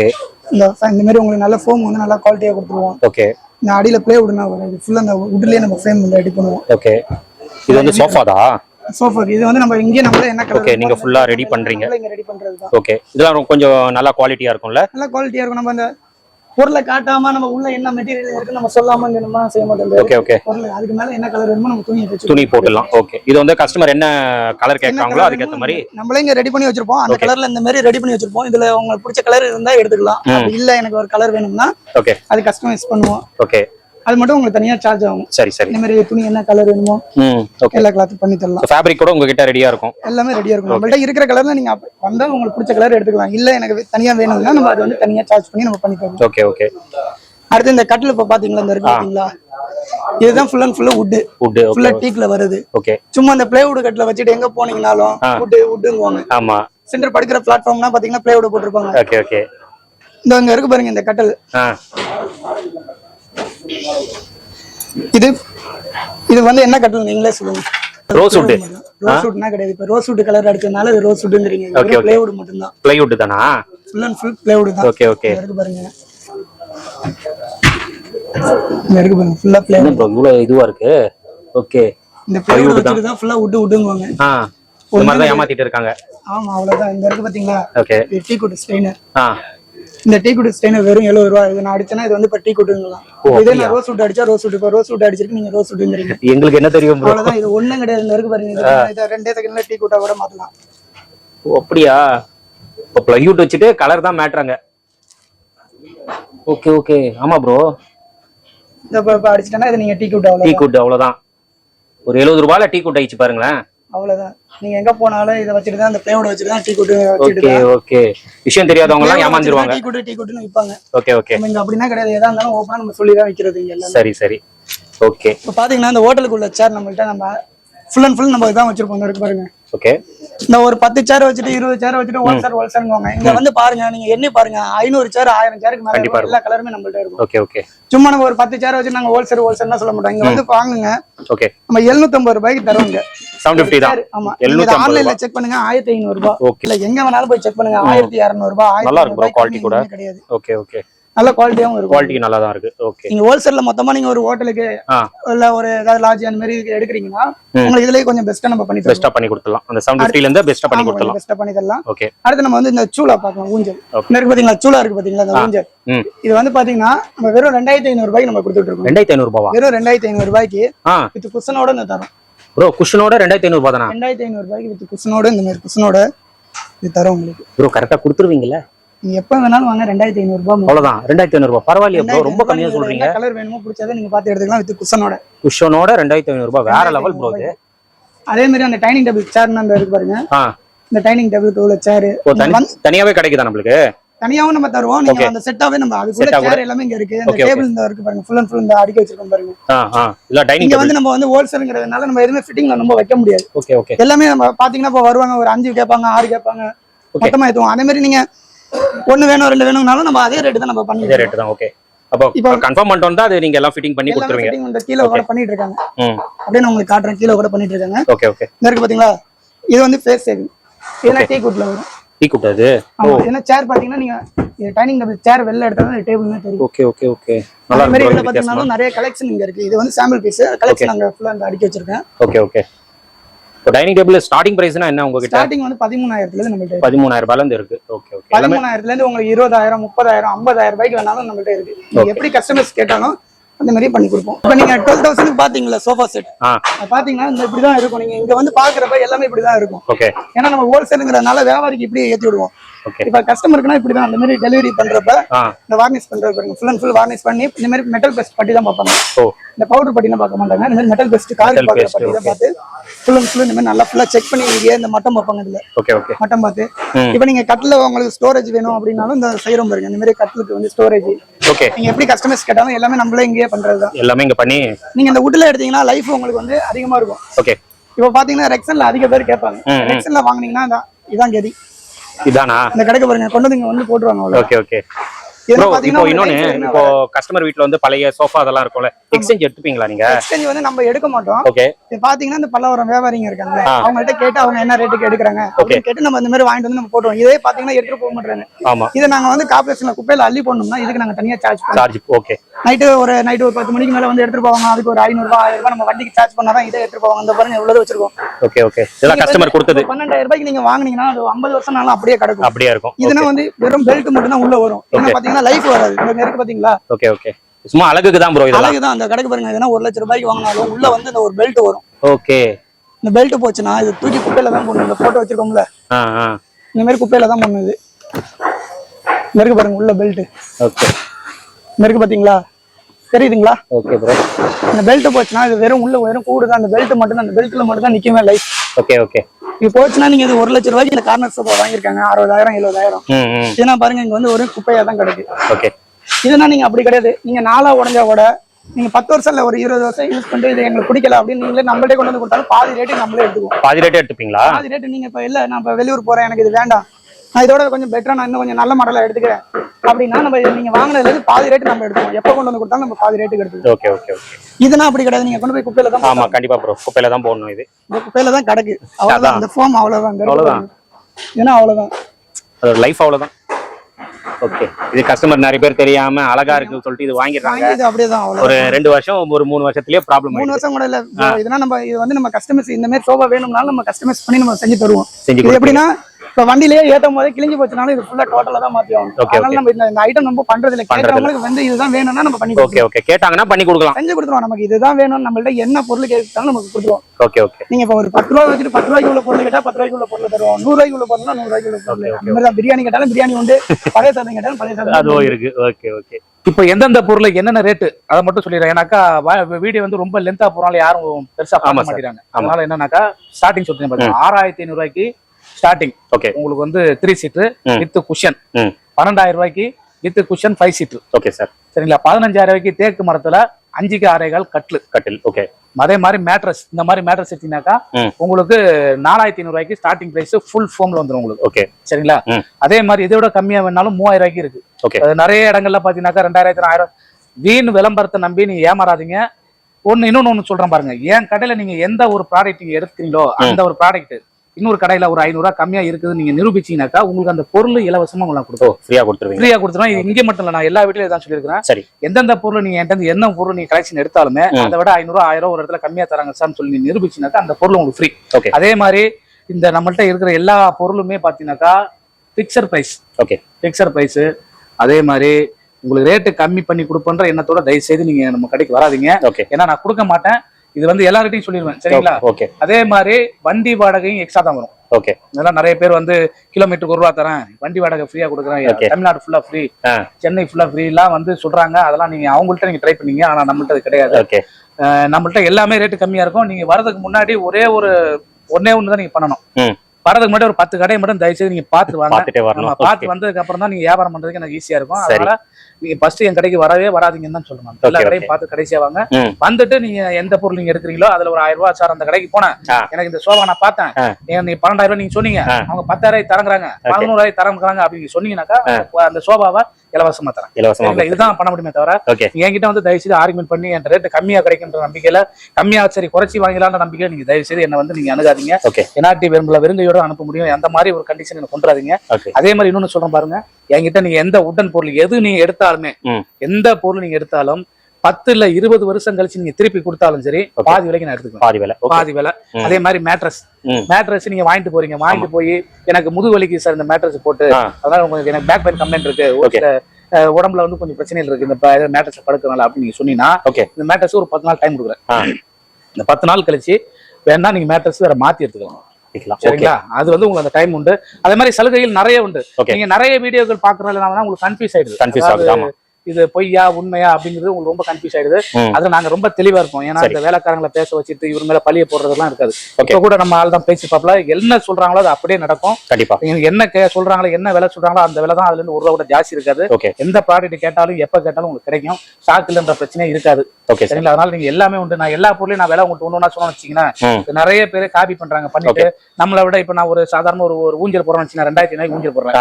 இந்த இந்த மாதிரி உங்களுக்கு நல்ல ஃபோம் வந்து நல்லா குவாலிட்டியா கொடுத்துருவோம். ஓகே இந்த அடியில ப்ளே உட்னா வரும். இது ஃபுல்லா அந்த உட்லயே நம்ம ஃப்ரேம் வந்து ரெடி பண்ணுவோம். ஓகே இது வந்து சோஃபாதா சோஃபா இது வந்து நம்ம இங்கே நம்மளே என்ன கலர் ஓகே நீங்க ஃபுல்லா ரெடி பண்றீங்க. இங்க ரெடி பண்றது தான் ஓகே இதெல்லாம் கொஞ்சம் நல்லா குவாலிட்டியா இருக்கும்ல? நல்ல குவாலிட்டியா இருக்கும். நம்ம அந்த பொருளை காட்டாம நம்ம உள்ள என்ன மெட்டீரியல் இருக்கு நம்ம சொல்லாம நம்ம செய்ய மாட்டோம் ஓகே ஓகே பொருள். அதுக்கு மேல என்ன கலர் வேணுமோ நம்ம துணியை வச்சு துணி போட்டுடலாம். ஓகே இது வந்து கஸ்டமர் என்ன கலர் கேட்கறாங்களோ அதுக்கேற்ற மாதிரி நம்மளே இங்க ரெடி பண்ணி வச்சிருப்போம். அந்த. கலர்ல இந்த மாதிரி ரெடி பண்ணி வச்சிருப்போம். இதுல உங்களுக்கு பிடிச்ச கலர் இருந்தா எடுத்துக்கலாம். இல்ல எனக்கு ஒரு கலர் வேணும்னா ஓகே அது கஸ்டமைஸ் பண்ணுவோம். ஓகே அது மட்டும் உங்களுக்கு தனியா சார்ஜ் ஆகும். சரி சரி. இந்த மாதிரி துணி என்ன கலர் வேணுமோ ஓகே எல்லா கிளாத்தும் பண்ணி தரலாம். ஃபேப்ரிக் கூட உங்ககிட்ட ரெடியா இருக்கும். எல்லாமே ரெடியா இருக்கும். நம்மள்ட்ட இருக்கிற கலர்ல நீங்க வந்தா உங்களுக்கு பிடிச்ச கலர் எடுத்துக்கலாம். இல்ல எனக்கு தனியா வேணும்னா நம்ம அது வந்து தனியா சார்ஜ் பண்ணி நம்ம பண்ணி தருவோம் ஓகே ஓகே அடுத்து இந்த கட்டில் இப்ப பாத்தீங்களா இந்த இருக்கு பாத்தீங்களா? இதுதான் ஃபுல் அண்ட் ஃபுல்லா வுட் வுட் ஃபுல்லா டீக்ல வருது. ஓகே சும்மா அந்த பிளேவுட் கட்டில வச்சுட்டு எங்க போனீங்கனாலும். வுட் வுட்டுங்குவாங்க ஆமா. சென்டர் படுக்கிற பிளாட்ஃபார்ம்னா பாத்தீங்கன்னா பிளேவுட் போட்டிருப்பாங்க. ஓகே ஓகே இந்த இங்க இருக்கு பாருங்க இந்த கட்டல். இது இது வந்து என்ன கட்டல் நீங்களே சொல்லுங்க. ரோஸ் வுட் ரோஸ் வுட்னா கிடையாது. இப்ப ரோஸ் வுட் கலர் அடிச்சதுனால அது ரோஸ் வுட்ங்கிறீங்க okay. பிளேவுட் மட்டும்தான். பிளைவுட் தானா? ஃபுல் அண்ட் ஃபுல் பிளேவுட் தான். ஓகே ஓகே இருக்கு பாருங்க. இருக்கு பாருங்க. ஃபுல்லா பிளேவுட் ப்ரோ இவ்வளவு இதுவா இருக்கு? ஓகே இந்த பிளேவுட் வச்சுட்டு தான் ஃபுல்லா வுட் வுட்டுங்குவாங்க ஆ இந்த மாதிரி தான் ஏமாத்திட்டு இருக்காங்க. ஆமா அவ்வளவுதான். இங்க இருக்கு பாத்தீங்களா? ஓகே டீ குட் ஸ்டெயினர் ஆ. இந்த டீ குட் ஸ்டெயினர் வெறும் எழுபது ரூபா இது நான் அடிச்சேன்னா இது வந்து இப்ப டீ குட்டுங்கலாம் ஓ, இதே? நான் ரோஸ் வுட் அடிச்சா ரோஸ் வுட் இப்போ ரோஸ் வுட் அடிச்சிருக்கு நீங்க ரோஸ் வுட்டுங்கிறீங்க எங்களுக்கு என்ன தெரியும் ப்ரோ அவ்வளவுதான் இது ஒண்ணும் கிடையாது இந்த இருக்கு பாருங்க இது ரெண்டே செகண்ட்ல டீ குட்டா கூட மாத்தலாம். ஓ அப்படியா? இப்போ பிளைவுட் வச்சுட்டு கலர் தான் மேட்றாங்க ஓகே ஓகே ஆமா ப்ரோ இந்த இப்ப அடிச்சிட்டேன்னா இது நீங்க டீ குட் டீ குட் அவ்வளவுதான். ஒரு எழுபது ரூபாயில டீ குட் ஆயிடுச்சு பாருங்களேன். அவ்வளவுதான். நீங்க எங்க போனாலும் இதை வச்சுட்டு தான் இந்த பிளேவோட வச்சுட்டு தான் டீ குட்டு வச்சுட்டு ஓகே ஓகே விஷயம் தெரியாதவங்க எல்லாம் ஏமாந்துருவாங்க. டீ குட்டு டீ குட்டுன்னு விற்பாங்க ஓகே ஓகே நம்ம இங்க அப்படின்னா கிடையாது. எதா இருந்தாலும் ஓப்பனா நம்ம சொல்லி தான் வைக்கிறது இங்க எல்லாம். சரி சரி. ஓகே இப்போ பாத்தீங்கன்னா இந்த ஹோட்டலுக்குள்ள சேர் நம்மள்ட்ட நம்ம ஃபுல் அண்ட் ஃபுல் நம்ம இதான் வச்சிருப்போம் இருக்கு பாருங்க. ஓகே இந்த ஒரு பத்து சேர் வச்சுட்டு இருபது சேர் வச்சுட்டு ஹோல்சேல் ஹோல்சேல்வாங்க இங்க வந்து பாருங்க நீங்க எண்ணி பாருங்க. ஐநூறு சேர் ஆயிரம் சேருக்கு மேல இருக்கும். எல்லா கலருமே நம்மள்ட்ட இருக்கும். ஓகே ஓகே சும்மா நம்ம ஒரு பத்து சேர் வச்சு நாங்க ஹோல்சேல் ஹோல்சேல்னா சொல்ல மாட்டோம். இங்க வந்து வாங்குங்க. ஓகே நம்ம 750 ரூபாய்க்கு தருவாங்க செவன் ஃபிஃப்டி தான். சேர், ஆமா. ஆன்லைன்ல செக் பண்ணுங்க. ஆயிரத்தி ஐநூறு ரூபாய் ஓகே இல்ல எங்க வேணாலும் போய் செக் பண்ணுங்க. ஆயிரத்தி இரநூறு ரூபாய் ஆயிரத்தி நல்லா இருக்கு bro, quality கூட. கிடையாது. ஓகே ஓகே நல்ல குவாலிட்டியாவும் இருக்கும். குவாலிட்டி நல்லா தான் இருக்கு. ஓகே நீங்க ஹோல்சேல்ல மொத்தமா நீங்க ஒரு ஹோட்டலுக்கு இல்ல ஒரு ஏதாவது லாட்ஜ் அந்த மாதிரி எடுக்கிறீங்கன்னா உங்களுக்கு இதுலயே கொஞ்சம் பெஸ்ட்டா நம்ம பண்ணி பெஸ்டா பண்ணி கொடுத்துடலாம். அந்த செவன் ஃபிஃப்டில இருந்து பெஸ்டா பண்ணி கொடுத்துடலாம். பெஸ்ட்டா பண்ணி தரலாம். ஓகே அடுத்து நம்ம வந்து இந்த சூலா பார்க்கலாம் ஊஞ்சல். இருக்கு பாத்தீங்களா சூலா இருக்கு பாத்தீங்களா இந்த ஊஞ்சல்? இது வந்து பாத்தீங்கன்னா நம்ம வெறும் ரெண்டாயிரத்தி ஐநூறு ரூபாய்க்கு நம்ம கொடுத்துட்டு இருக்கோம். ரெண்டாயிரத்தி ஐநூறு ரூபாவா? வெறும் ரெண்டாயிரத்தி ஐநூறு ரூபாய்க்கு வித் குஷனோட இந்த தரோம். ப்ரோ குஷனோட ரெண்டாயிரத்தி ஐநூறு ரூபா தானா? ரெண்டாயிரத்தி ஐநூறு ரூபாய்க்கு வித் குஷனோட இந்த மாதிரி குஷனோட இது தரோம் உங்களுக்கு. ப்ரோ கரெக்டா கொடுத்துருவீங்கல்ல? நீங்க எப்ப வேணாலும் வாங்க ரெண்டாயிரத்தி ஐநூறு ரூபாய் அவ்வளவுதான். ரெண்டாயிரத்தி ஐநூறு ரூபாய். பரவாயில்லையா ப்ரோ ரொம்ப கம்மியா சொல்றீங்க. கலர் வேணுமோ பிடிச்சதை நீங்க பார்த்து எடுத்துக்கலாம் வித் குஷனோட குஷனோட ரெண்டாயிரத்தி ஐநூறு ரூபாய். வேற லெவல் ப்ரோ இது. அதே மாதிரி அந்த டைனிங் டேபிள் சேர்னு அந்த இருக்கு பாருங்க. இந்த டைனிங் டேபிளுக்கு உள்ள சேரு தனியாவே கிடைக்குதா நம்மளுக்கு? தனியாவும் நம்ம தருவோம். நீங்க. அந்த செட்டாவே நம்ம அதுக்குள்ள? சேர் எல்லாமே இங்க இருக்கு. அந்த. டேபிள் இந்த இருக்கு பாருங்க. ஃபுல் அண்ட் ஃபுல் இந்த அடுக்கி வச்சிருக்கோம் பாருங்க. இல்ல டைனிங் இங்க டேபிள் வந்து நம்ம வந்து ஹோல்சேலுங்கிறதுனால நம்ம எதுவுமே ஃபிட்டிங்ல நம்ம வைக்க முடியாது. ஓகே ஓகே எல்லாமே நம்ம பாத்தீங்கன்னா இப்போ வருவாங்க. ஒரு அஞ்சு கேட்பாங்க ஆறு கேட்பாங்க. மொத்தமா ஏத்துவோம் அதே மாதிரி நீங்க ஒண்ணு வேணும் ரெண்டு வேணும்னாலும் நம்ம அதே ரேட்டு தான் நம்ம இதே பண்ணிட்டு ரேட் தான். ஓகே அப்போ இப்போ- கன்ஃபார்ம் பண்ணிட்டு வந்தா அது நீங்க எல்லாம் ஃபிட்டிங் பண்ணி கொடுத்துருவீங்க. fitting இந்த கீழே கூட பண்ணிட்டு இருக்காங்க. ம். அப்படியே நான் உங்களுக்கு காட்டுறேன். கீழே கூட பண்ணிட்டு இருக்காங்க. ஓகே ஓகே இந்த இருக்கு பாத்தீங்களா? இது வந்து ஃபேஸ் சேவிங் இதெல்லாம் டீ குட்ல வரும். டீ கூட்டாது ஆமா. ஏன்னா சேர் பாத்தீங்கன்னா நீங்க டைனிங் டேபிள் சேர் வெளில எடுத்தா டேபிள் தெரியும். ஓகே ஓகே ஓகே நல்லா அதே இருக்கு. பாத்தீங்கன்னா நிறைய கலெக்ஷன் இங்க இருக்கு. இது வந்து சாம்பிள் பீஸ் கலெக்ஷன் அங்க ஃபுல்லா இந்த அடுக்கி வச்சிருக்கேன். ஓகே ஓகே இப்போ டைனிங் டேபிள் ஸ்டார்டிங் பிரைஸ்னா என்ன உங்ககிட்ட? ஸ்டார்டிங் வந்து பதிமூணாயிரத்துல இருந்து நம்மள்ட்ட. பதிமூணாயிரம் ரூபாயில இருந்து இருக்கு. ஓகே ஓகே பதிமூணாயிரத்துல இருந்து உங்களுக்கு இருபதாயிரம் முப்பதாயிரம் ஐம்பதாயிரம் ரூபாய்க்கு வேணாலும் நம்மள்ட்ட இருக்கு. நீங்க எப்படி கஸ்டமர்ஸ் கேட்டாலும் அந்த மாதிரி பண்ணி கொடுப்போம். இப்போ நீங்க டுவெல் தௌசண்ட் பாத்தீங்களா சோஃபா செட் பாத்தீங்கன்னா இந்த இப்படிதான் இருக்கும். நீங்க இங்க வந்து பாக்குறப்ப எல்லாமே இப்படிதான் இருக்கும். ஓகே ஏன்னா நம்ம ஹோல்சேலுங்கிறதுனால வியாபாரிக்கு இப்படி ஏத்தி விடுவோம். இப்ப கஸ்டமருக்குனா இப்படிதான். அந்த மாதிரி டெலிவரி பண்றப்ப இந்த வார்னிஷ் பண்றது பாருங்க. ஃபுல் அண்ட் ஃபுல் வார்னிஷ் பண்ணி இந்த மாதிரி மெட்டல் பெஸ்ட் பட்டி தான் பார்ப்பாங்க இந்த பவுடர் பட்டிலாம் பார்க்க மாட்டாங்க. இந்த மாதிரி மெட்டல் பெஸ்ட் கார் பட்டி தான். பார்த்து ஃபுல் அண்ட் ஃபுல் இந்த மாதிரி நல்லா ஃபுல்லா செக் பண்ணி இங்கே இந்த மட்டம் பார்ப்பாங்க இதுல. மட்டம் பார்த்து. இப்போ நீங்க கட்டில் உங்களுக்கு ஸ்டோரேஜ் வேணும் அப்படின்னாலும் இந்த செய்யறோம் பாருங்க. இந்த மாதிரி கட்டிலுக்கு வந்து ஸ்டோரேஜ் ஓகே நீங்க எப்படி கஸ்டமர்ஸ் கேட்டாலும் எல்லாமே நம்மளே இங்கேயே பண்றதுதான். எல்லாமே இங்க பண்ணி நீங்க இந்த வுட்ல எடுத்தீங்கன்னா லைஃப் உங்களுக்கு வந்து அதிகமா இருக்கும். ஓகே இப்போ பாத்தீங்கன்னா ரெக்ஸன்ல அதிக பேர் கேட்பாங்க. ரெக்ஸன்ல வாங்குனீங்கன்னா இதான் கெதி. இதானா? இந்த கடைக்கு பாருங்க கொண்டு வந்து இங்க வந்து போட்டுருவாங்க ஓகே ஓகே. இப்போ இன்னொன்னு இப்போ கஸ்டமர் வீட்ல வந்து பழைய சோஃபா அதெல்லாம் இருக்கும்ல எக்ஸ்சேஞ்ச் எடுத்துப்பீங்களா நீங்க? எக்ஸ்சேஞ்ச் வந்து நம்ம எடுக்க மாட்டோம். ஓகே பாத்தீங்கன்னா இந்த பல்லவரம் வியாபாரிங்க இருக்காங்க. அவங்கள்ட்ட கேட்டு அவங்க என்ன ரேட்டுக்கு எடுக்கிறாங்க கேட்டு நம்ம இந்த மாதிரி வாங்கிட்டு வந்து நம்ம போடுவோம் இதே பாத்தீங்கன்னா எடுத்துட்டு போக மாட்டாங்க ஆமா. இதை நாங்க வந்து கார்பரேஷன்ல குப்பையில அள்ளி போடணும்னா இதுக்கு நாங்க தனியா சார்ஜ் ஓகே நைட்டு ஒரு நைட்டு ஒரு பத்து மணிக்கு மேல வந்து எடுத்துட்டு போவாங்க. அதுக்கு ஒரு ஐநூறு ரூபாய் ஆயிரம் ரூபாய் நம்ம வண்டிக்கு சார்ஜ் பண்ணாதான் இதை எடுத்துட்டு போவாங்க. அந்த பாருங்க எவ்வளவு வச்சிருக்கோம். ஓகே ஓகே இதெல்லாம் கஸ்டமர் கொடுத்தது. ஒரு பன்னெண்டாயிரம் ரூபாய்க்கு நீங்க வாங்குனீங்கன்னா அது ஐம்பது வருஷம் நாளும் அப்படியே கிடக்கும். அப்படியே இருக்கும். இதுனா வந்து வெறும் பெல்ட் மட்டும் தான் உள்ள வரும். ஏன்னா பாத்தீங்கன்னா லைஃப் வராது. இந்த இருக்கு பாத்தீங்களா? ஓகே ஓகே சும்மா அழகுக்கு தான் ப்ரோ இதெல்லாம். அழகுதான். அந்த கடைக்கு பாருங்க இதெல்லாம் ஒரு லட்சம் ரூபாய்க்கு வாங்கினாலும் உள்ள வந்து இந்த ஒரு பெல்ட் வரும். ஓகே இந்த பெல்ட் போச்சுன்னா இது தூக்கி குப்பையில தான் போடணும். இந்த போட்டோ வச்சிருக்கோம்ல? இந்த மாதிரி குப்பையில தான் பண்ணுது இந்த இருக்கு பாருங்க உள்ள பெல்ட் ஓகே இருக்கு பாத்தீங்களா? தெரியுதுங்களா? ஓகே ப்ரோ இந்த பெல்ட் போச்சுன்னா இது வெறும் உள்ள வெறும் கூடு தான் அந்த பெல்ட் மட்டும் தான் அந்த பெல்ட்ல மட்டும் தான் நிக்குமே லைஃப் ஓகே ஓகே இது போச்சுன்னா நீங்க இது ஒரு லட்சம் ரூபாய்க்கு இந்த கார்னர் சோஃபா வாங்கியிருக்காங்க. அறுபதாயிரம் எழுபதாயிரம். ஏன்னா பாருங்க இங்க வந்து ஒரு குப்பையா தான் கிடக்கு. ஓகே. இதுனா நீங்க அப்படி கிடையாது. நீங்க நாளா உடஞ்சா கூட நீங்க பத்து வருஷம் இல்ல ஒரு இருபது வருஷம் யூஸ் பண்ணிட்டு இது எங்களுக்கு பிடிக்கல அப்படின்னு நீங்களே நம்மள்டே கொண்டு வந்து கொடுத்தாலும் பாதி ரேட்டு நம்மளே எடுத்துக்குவோம். பாதி ரேட்டே எடுத்துப்பீங்களா? பாதி ரேட்டு நீங்க இப்ப இல்ல நான் இப்ப வெளியூர் போறேன் எனக்கு இது வேண்டாம். நான் இதோட கொஞ்சம் பெட்டரா நான் இன்னும் கொஞ்சம் நல்ல மாடலா எடுத்துக்கிறேன். அப்படின்னா நம்ம நீங்க வாங்கினதுல இருந்து பாதி ரேட்டு நம்ம எடுத்துக்கோம் எப்ப கொண்டு வந்து கொடுத்தாலும் நம்ம பாதி ரேட்டுக்கு எடுத்துக்கோம் ஓகே ஓகே ஓகே இதுனா அப்படி கிடையாது. நீங்க கொண்டு போய் குப்பையில தான் ஆமா கண்டிப்பா ப்ரோ குப்பையில தான் போடணும் இது. இந்த குப்பையில தான் கிடக்கு. அவ்வளவுதான். இந்த ஃபோம் அவ்வளவுதான். அவ்வளவுதான். ஏன்னா அவ்வளவுதான். அதோட லைஃப் அவ்வளவுதான். ஓகே இது கஸ்டமர் நிறைய பேர் தெரியாம அழகா இருக்குன்னு சொல்லிட்டு இது வாங்கிடுறாங்க. வாங்கி இது அப்படியே தான் ஒரு ரெண்டு வருஷம் ஒரு மூணு வருஷத்துலயே ப்ராப்ளம் மூணு வருஷம் கூட இல்ல. இதெல்லாம் நம்ம இது வந்து நம்ம கஸ்டமர்ஸ் இந்த மாதிரி சோபா வேணும்னாலும் நம்ம கஸ்டமைஸ் பண்ணி நம்ம செஞ்சு தருவோம். செஞ்சு எப்படின்னா இப்ப வண்டிலேயே ஏத்தும் போதே கிழிஞ்சு போச்சுனாலும் இது ஃபுல்லா டோட்டலா தான் மாத்தி ஆகணும். அதனால நம்ம இந்த ஐட்டம் நம்ம பண்றது இல்ல. கேட்கறவங்களுக்கு வந்து இதுதான் வேணும்னா நம்ம பண்ணி ஓகே ஓகே கேட்டாங்கன்னா பண்ணி கொடுக்கலாம். செஞ்சு கொடுத்துருவோம். நமக்கு இதுதான் வேணும் நம்மள்ட்ட என்ன பொருள் கேட்டாலும் நமக்கு கொடுத்துருவோம். ஓகே ஓகே நீங்க இப்ப ஒரு பத்து ரூபா வச்சுட்டு பத்து ரூபாய்க்கு உள்ள பொருள் கேட்டா பத்து ரூபாய்க்கு உள்ள பொருள் தருவோம். நூறு ரூபாய்க்கு உள்ள பொருள்னா நூறு ரூபாய்க்கு உள்ள பொருள். அந்த மாதிரி பிரியாணி கேட்டாலும் பிரியாணி உண்டு. பழைய சாதம் கேட்டாலும் பழைய சாதம் அதுவும். இருக்கு. ஓகே ஓகே இப்போ எந்தெந்த பொருள் என்னென்ன ரேட்டு அதை மட்டும் சொல்லிடுறேன். ஏன்னாக்கா வீடியோ வந்து ரொம்ப லென்த்தா போனாலும் யாரும் பெருசா பார்க்க. மாட்டேங்கிறாங்க. அதனால என்னன்னாக்கா ஸ்டார்டிங் சொல்றேன் ஆறாயிரத்தி ஐநூறு ரூபாய்க்கு ஸ்டார்டிங் ஓகே உங்களுக்கு வந்து த்ரீ சீட்டு. வித் குஷன் பன்னெண்டாயிரம் ரூபாய்க்கு with cushion five seat okay sir சரிங்களா? பதினஞ்சாயிரம் ரூபாய்க்கு தேக்கு மரத்துல அஞ்சுக்கு ஆறேகால் கட்லு கட்டில். ஓகே அதே மாதிரி மேட்ரஸ் இந்த மாதிரி மேட்ரஸ் எடுத்தீங்கன்னாக்கா. உங்களுக்கு நாலாயிரத்தி ஐநூறு ரூபாய்க்கு ஸ்டார்டிங் பிரைஸ் ஃபுல் ஃபோம்ல வந்துரும் உங்களுக்கு. ஓகே சரிங்களா. அதே மாதிரி இதை விட கம்மியா வேணாலும் மூவாயிரம் ரூபாய்க்கு இருக்கு. ஓகே அது நிறைய இடங்கள்ல பாத்தீங்கன்னாக்கா ரெண்டாயிரத்தி ஆயிரம். வீண் விளம்பரத்தை நம்பி நீங்க ஏமாறாதீங்க. ஒண்ணு இன்னொன்னு ஒண்ணு சொல்றேன் பாருங்க. என் கடையில நீங்க எந்த ஒரு ப்ராடக்ட் நீங்க எடுத்துக்கிறீங்களோ அந்த ஒரு ப்ராடக்ட் இன்னொரு கடையில ஒரு ஐநூறு ரூபாய் கம்மியா இருக்குது நீங்க நிரூபிச்சீங்கன்னாக்கா உங்களுக்கு அந்த பொருள் இலவசமா உங்களுக்கு ஓ கொடுக்கும் ஃப்ரீயா கொடுத்துருவீங்க ஃப்ரீயா கொடுத்துருவோம் இங்க மட்டும் இல்ல நான் எல்லா வீட்லயும் தான் சொல்லியிருக்கிறேன். சரி. எந்தெந்த பொருள் நீங்க என்கிட்ட இருந்து என்ன பொருள் நீங்க கலெக்ஷன் எடுத்தாலுமே. அதை விட ஐநூறு ஆயிரம் ஒரு இடத்துல கம்மியா தராங்க சார்னு சொல்லி நீங்க நிரூபிச்சீங்கன்னாக்கா அந்த பொருள் உங்களுக்கு ஃப்ரீ ஓகே அதே மாதிரி இந்த நம்மள்ட்ட இருக்கிற எல்லா பொருளுமே பாத்தீங்கன்னாக்கா fixed price okay fixed price அதே மாதிரி உங்களுக்கு ரேட்டு கம்மி பண்ணி கொடுப்பன்ற எண்ணத்தோட தயவு செய்து நீங்க நம்ம கடைக்கு வராதீங்க. ஓகே ஏன்னா நான் கொடுக்க மாட்டேன். இது வந்து எல்லார்கிட்டையும் சொல்லிடுவேன் சரிங்களா? ஓகே அதே மாதிரி வண்டி வாடகையும் எக்ஸ்ட்ரா தான் வரும். ஓகே இதெல்லாம் நிறைய பேர் வந்து கிலோமீட்டருக்கு ஒரு ரூபா தரேன் வண்டி வாடகை ஃப்ரீயா கொடுக்குறேன். தமிழ்நாடு ஃபுல்லா ஃப்ரீ சென்னை ஃபுல்லா ஃப்ரீ எல்லாம் வந்து சொல்றாங்க. அதெல்லாம் நீங்க அவங்கள்ட்ட நீங்க ட்ரை பண்ணீங்க ஆனா நம்மள்ட்ட அது கிடையாது. ஓகே நம்மள்ட்ட எல்லாமே ரேட்டு கம்மியா இருக்கும். நீங்க வரதுக்கு முன்னாடி ஒரே ஒரு ஒன்னே ஒன்று தான் நீங்க பண்ணணும். வரதுக்கு முன்னாடி ஒரு பத்து கடையை மட்டும் தயவு செய்து நீங்க பார்த்து வாங்க. வரணும். பார்த்து வந்ததுக்கு அப்புறம் தான் நீங்க வியாபாரம் பண்றதுக்கு எனக்கு ஈஸியா இருக்கும். அதனால ஃபர்ஸ்ட் என் கடைக்கு வரவே வராதீங்கன்னு தான் சொல்லணும் எல்லா கடையும். பார்த்து கடைசியா வாங்க. வந்துட்டு நீங்க எந்த பொருள் நீங்க எடுக்கிறீங்களோ அதுல ஒரு ஆயிரம் ரூபாய் சார் அந்த கடைக்கு போனேன். எனக்கு இந்த சோபா நான் பார்த்தேன் ஆ. ஏன் நீ பன்னெண்டாயிரம் ரூபாய் நீங்க சொன்னீங்க. அவங்க பத்தாயிரம் தரங்குறாங்க பதினோராயிரம் தரங்குறாங்க அப்படின்னு சொன்னீங்கன்னாக்கா அந்த சோபாவை இலவசமா தரேன். இலவசமா? இதுதான் பண்ண முடியுமே தவிர என்கிட்ட வந்து தயவு செய்து ஆர்குமெண்ட் பண்ணி என் ரேட்டு கம்மியா கிடைக்குன்ற நம்பிக்கையில கம்மியா சரி குறைச்சி வாங்கலாம்ன்ற நம்பிக்கையில நீங்க தயவு செய்து என்ன வந்து நீங்க அணுகாதீங்க. என்ஆர்டி வெறும்புல வெறுங்கையோட அனுப்ப முடியும். அந்த மாதிரி ஒரு கண்டிஷன் எனக்கு கொண்டுறாதீங்க அதே மாதிரி இன்னொன்னு சொல்றேன் பாருங்க. என்கிட்ட நீங்க எந்த உடன் பொருள் எது நீங்க எடுத்தாலுமே. எந்த பொருள் நீங்க எடுத்தாலும் பத்து இல்ல இருபது வருஷம் கழிச்சு நீங்க திருப்பி கொடுத்தாலும் சரி. பாதி விலைக்கு நான் எடுத்துக்குவேன். பாதி விலை. பாதி விலை. அதே மாதிரி மேட்ரஸ். மேட்ரஸ் நீங்க வாங்கிட்டு போறீங்க. வாங்கிட்டு போய் எனக்கு முதுகு வலிக்கு சார் இந்த மேட்ரஸ் போட்டு. அதனால உங்களுக்கு எனக்கு பேக் பெயின் கம்ப்ளைண்ட் இருக்கு. உடம்புல வந்து கொஞ்சம் பிரச்சனைகள் இருக்கு. இந்த மேட்ரஸ் படுக்கிறனால அப்படின்னு நீங்க சொன்னீங்கன்னா இந்த மேட்ரஸ் ஒரு பத்து நாள் டைம். கொடுக்குறேன். இந்த பத்து நாள் கழிச்சு வேணா நீங்க மேட்ரஸ் வேற மாத்தி எடுத்துக்கலாம். சரிங்களா? அது வந்து உங்களுக்கு அந்த டைம் உண்டு. அதே மாதிரி சலுகைகள் நிறைய உண்டு. நீங்க நிறைய வீடியோக்கள் பாக்குறதுனால தான் உங்களுக்கு கன்ஃபியூஸ் ஆயிடுது. இது பொய்யா உண்மையா அப்படிங்கிறது உங்களுக்கு ரொம்ப கன்ஃபியூஸ் ஆயிடுது. அதுல நாங்க ரொம்ப தெளிவா இருப்போம். ஏன்னா. இந்த வேலைக்காரங்களை பேச வச்சுட்டு இவர் மேல பழிய போடுறதெல்லாம் இருக்காது. இப்ப கூட நம்ம ஆள் தான் பேசி பாப்பல என்ன சொல்றாங்களோ அது அப்படியே நடக்கும். கண்டிப்பா. என்ன சொல்றாங்களோ என்ன விலை சொல்றாங்களோ அந்த விலை தான் அதுல இருந்து ஒரு ரூபா கூட ஜாஸ்தி இருக்காது. எந்த ப்ராடக்ட் கேட்டாலும் எப்ப கேட்டாலும் உங்களுக்கு கிடைக்கும். ஸ்டாக் இல்லைன்ற பிரச்சனையே இருக்காது. Okay sir. சரிங்களா? அதனால நீங்க எல்லாமே உண்டு. நான் எல்லா பொருளையும் நான் விலை உங்களுக்கு ஒண்ணு சொன்னேன் வச்சீங்கன்னா நிறைய பேர் காப்பி பண்றாங்க. பண்ணிட்டு நம்மளை விட இப்ப நான் ஒரு சாதாரண ஒரு ஒரு ஊஞ்சல் போடுறேன் வச்சுன்னா ரெண்டாயிரத்தி ஐநூறு ஊஞ்சல் போடுறேன்.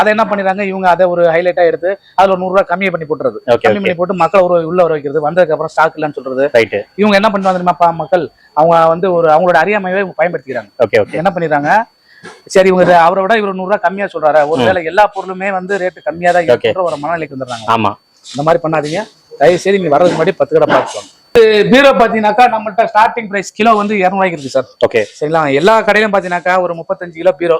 அதை என்ன பண்ணிடுறாங்க? இவங்க அதை ஒரு ஹைலைட்டா எடுத்து அதுல ஒரு நூறு ரூபாய் கம்மியா பண்ணி போட்டுறது. கம்மி பண்ணி போட்டு மக்களை ஒரு உள்ள வர வைக்கிறது. வந்ததுக்கு அப்புறம் ஸ்டாக் இல்லைன்னு சொல்றது. இவங்க என்ன பண்ணுவாங்க தெரியுமாப்பா மக்கள்? அவங்க வந்து ஒரு அவங்களோட அறியாமையை இவங்க பயன்படுத்திக்கிறாங்க என்ன பண்ணிடுறாங்க? சரி இவங்க அவரை விட இவர் நூறு ரூபாய் கம்மியா சொல்றாரு. ஒருவேளை எல்லா பொருளுமே வந்து ரேட்டு கம்மியா தான் ஒரு மனநிலைக்கு வந்துடுறாங்க. ஆமா. இந்த மாதிரி பண்ணாதீங்க. தயவு செய்து நீங்க வர்றதுக்கு முன்னாடி பத்து கடை பார்த்துக்கோங்க. பீரோ பாத்தீங்கன்னாக்கா நம்மள்ட்ட ஸ்டார்டிங் பிரைஸ் கிலோ வந்து இரநூறுவாய்க்கு இருக்கு சார். ஓகே சரிங்களா? எல்லா கடையிலும் பாத்தீங்கன்னாக்கா ஒரு முப்பத்தஞ்சு கிலோ பீரோ.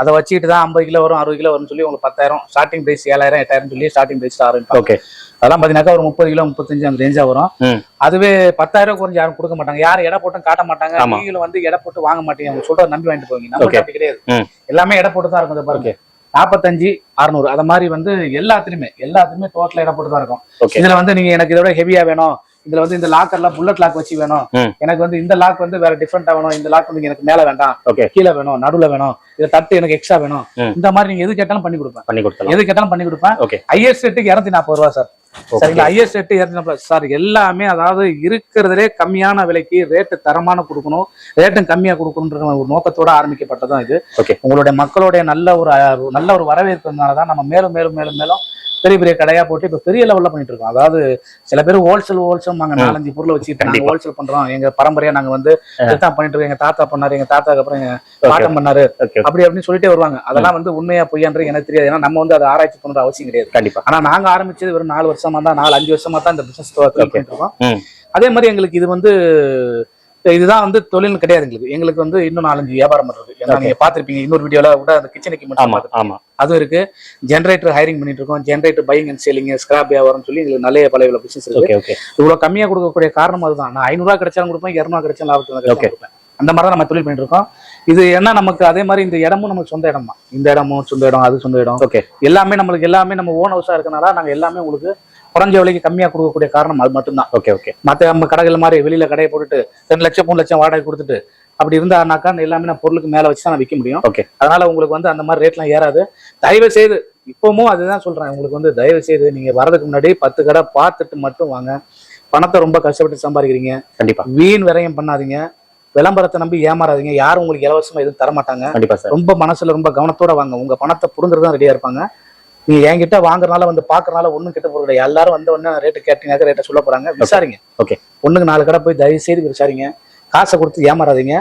அதை வச்சுக்கிட்டு தான் ஐம்பது கிலோ வரும் அறுபது கிலோ வரும்னு சொல்லி உங்களுக்கு பத்தாயிரம். ஸ்டார்டிங் பிரைஸ் ஏழாயிரம் எட்டாயிரம் சொல்லி ஸ்டார்டிங் பிரைஸ் ஆரம்பிப்பாங்க. ஓகே அதெல்லாம் பாத்தீங்கன்னாக்கா ஒரு முப்பது கிலோ முப்பத்தஞ்சு அந்த ரேஞ்சா வரும். அதுவே பத்தாயிரம் குறைஞ்சு யாரும் கொடுக்க மாட்டாங்க. யாரும் எடை போட்டும் காட்ட மாட்டாங்க. நீங்களும் வந்து எடை போட்டு வாங்க மாட்டீங்க. அவங்க சொல்றத நம்பி வாங்கிட்டு போவீங்க. நம்ம Okay. அப்படி கிடையாது. எல்லாமே எடை போட்டு தான் இருக்கும் பாருங்க. நாற்பத்தஞ்சு அறுநூறு. அத மாதிரி வந்து எல்லாத்துலயுமே எல்லாத்துலயுமே டோட்டலா எடை போட்டு தான் இருக்கும். இதுல வந்து நீங்க எனக்கு இதோட ஹெவியா வேணும். இதுல வந்து இந்த லாக்கர்ல புல்லட் லாக் வச்சு வேணும். எனக்கு வந்து இந்த லாக் வந்து வேற டிஃப்ரெண்டா வேணும். இந்த லாக் வந்து எனக்கு மேல வேண்டாம். ஓகே கீழே வேணும் நடுவுல வேணும். இதை தட்டு எனக்கு எக்ஸ்ட்ரா வேணும். இந்த மாதிரி நீங்க எது கேட்டாலும் பண்ணி கொடுப்பேன். பண்ணி எது கேட்டாலும் பண்ணி கொடுப்பேன். ஓகே ஐஎஸ் செட்டுக்கு இரநூத்தி நாற்பது ரூபா சார். சரிங்களா ஐஎஸ் செட்டு இரநூத்தி நாற்பது சார் எல்லாமே அதாவது இருக்கிறதுலே கம்மியான விலைக்கு ரேட்டு தரமான கொடுக்கணும். ரேட்டும் கம்மியா கொடுக்கணுன்ற ஒரு நோக்கத்தோட ஆரம்பிக்கப்பட்டதும் இது. உங்களுடைய மக்களுடைய நல்ல ஒரு நல்ல ஒரு வரவேற்புனால தான் நம்ம மேலும் மேலும் மேலும் மேலும் பெரிய பெரிய கடையா போட்டு இப்ப பெரிய லெவல்ல பண்ணிட்டு இருக்கோம். அதாவது சில பேர் ஹோல்சேல் ஹோல்சேல் வாங்க நாலஞ்சு பொருளை வச்சுட்டு நாங்க. ஹோல்சேல் பண்றோம். எங்க பரம்பரையா நாங்க வந்து இதுதான் பண்ணிட்டு இருக்கோம். எங்க தாத்தா பண்ணாரு எங்க தாத்தாக்கு அப்புறம் எங்க பாட்டம் பண்ணாரு. அப்படி அப்படின்னு சொல்லிட்டே வருவாங்க. அதெல்லாம் வந்து உண்மையா பொய்யான்றது எனக்கு தெரியாது. ஏன்னா நம்ம வந்து அதை ஆராய்ச்சி பண்ற அவசியம் கிடையாது. கண்டிப்பா. ஆனா நாங்க ஆரம்பிச்சது வெறும் நாலு வருஷமா தான் நாலு அஞ்சு வருஷமா தான் இந்த பிசினஸ் பண்ணிட்டு இருக்கோம். அதே மாதிரி எங்களுக்கு இது வந்து இதுதான் வந்து தொழில் கிடையாது எங்களுக்கு. எங்களுக்கு வந்து இன்னும் நாலஞ்சு வியாபாரம் பண்றது. ஏன்னா. நீங்க பாத்திருப்பீங்க இன்னொரு வீடியோல கூட அந்த கிச்சனுக்கு மட்டும் ஆமா அதுவும் இருக்கு. ஜென்ரேட்டர் ஹைரிங் பண்ணிட்டு இருக்கோம். Generator buying and selling scrap வியாபாரம் சொல்லி எங்களுக்கு நல்ல பல பிசினஸ் இருக்கு. இவ்வளவு கம்மியா கொடுக்கக்கூடிய காரணம் அதுதான். நான் ஐநூறு ரூபா கிடைச்சாலும் கொடுப்பேன் இருநூறு கிடைச்சாலும் லாபத்துல கொடுப்பேன். அந்த மாதிரி தான் நம்ம தொழில் பண்ணிட்டு இருக்கோம். இது என்ன நமக்கு அதே மாதிரி இந்த இடமும் நமக்கு சொந்த இடம் தான் இந்த இடமும் சொந்த இடம் அது சொந்த இடம். ஓகே எல்லாமே நம்மளுக்கு எல்லாமே நம்ம ஓன் ஹவுஸா இருக்கனால நாங்க எல்லாமே உங்களுக்கு குறைஞ்ச விலைக்கு கம்மியா கொடுக்கக்கூடிய காரணம் அது மட்டும்தான். Okay okay. மத்த நம்ம கடைகள் மாதிரி வெளியில கடையை போட்டுட்டு ரெண்டு லட்சம் மூணு லட்சம் வாடகை கொடுத்துட்டு அப்படி இருந்தானாக்கா எல்லாமே நான் பொருளுக்கு மேல வச்சு தான் நான் விற்க முடியும். ஓகே. அதனால உங்களுக்கு வந்து அந்த மாதிரி ரேட்லாம் ஏறாது. தயவு செய்து இப்பவும் அதுதான் சொல்றேன் உங்களுக்கு வந்து தயவு செய்து நீங்க வரதுக்கு முன்னாடி பத்து கடை பார்த்துட்டு மட்டும் வாங்க. பணத்தை ரொம்ப கஷ்டப்பட்டு சம்பாதிக்கிறீங்க. கண்டிப்பா. வீண் விரயம் பண்ணாதீங்க. விளம்பரத்தை நம்பி ஏமாறாதீங்க. யாரும் உங்களுக்கு இலவசமா எதுவும் தர மாட்டாங்க கண்டிப்பா சார். ரொம்ப மனசுல ரொம்ப கவனத்தோட வாங்க. உங்க பணத்தை புடுங்குறது தான் ரெடியா இருப்பாங்க. நீங்க என்கிட்ட வாங்குறனால வந்து பாக்குறனால ஒண்ணும் கிட்ட போறது கிடையாது. எல்லாரும் வந்த உடனே ரேட்டு கேட்டீங்க ரேட்டை சொல்ல போறாங்க. விசாரிங்க. Okay. ஒண்ணுக்கு நாலு கடை போய் தயவு செய்து விசாரிங்க. காசை கொடுத்து ஏமாறாதீங்க.